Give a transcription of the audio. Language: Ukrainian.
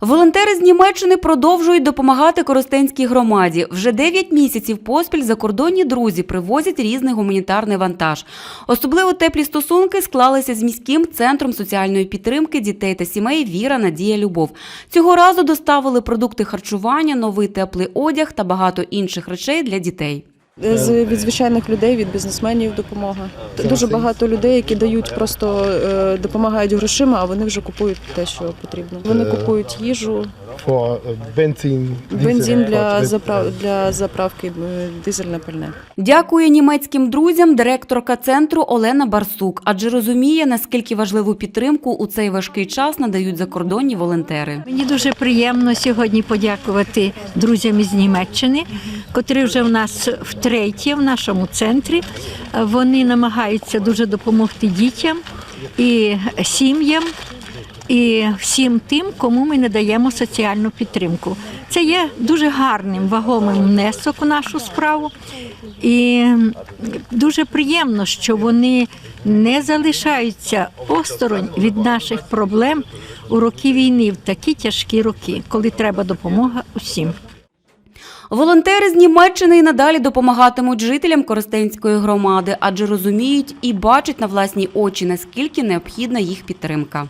Волонтери з Німеччини продовжують допомагати Коростенській громаді. Вже 9 місяців поспіль закордонні друзі привозять різний гуманітарний вантаж. Особливо теплі стосунки склалися з міським центром соціальної підтримки дітей та сімей Віра, Надія, Любов. Цього разу доставили продукти харчування, новий теплий одяг та багато інших речей для дітей. З від звичайних людей, від бізнесменів допомога. Дуже багато людей, які дають просто е, допомагають грошима, а вони вже купують те, що потрібно. Вони купують їжу, for benzin, бензин для заправ для заправки е, дизельне пальне. Дякує німецьким друзям директорка центру Олена Барсук, адже розуміє, наскільки важливу підтримку у цей важкий час надають закордонні волонтери. Мені дуже приємно сьогодні подякувати друзям із Німеччини, котрі вже в нас втретє в нашому центрі. Вони намагаються дуже допомогти дітям і сім'ям. І всім тим, кому ми надаємо соціальну підтримку. Це є дуже гарним вагомим внесок у нашу справу. І дуже приємно, що вони не залишаються осторонь від наших проблем у роки війни, в такі тяжкі роки, коли треба допомога усім. Волонтери з Німеччини і надалі допомагатимуть жителям Коростенської громади, адже розуміють і бачать на власні очі, наскільки необхідна їх підтримка.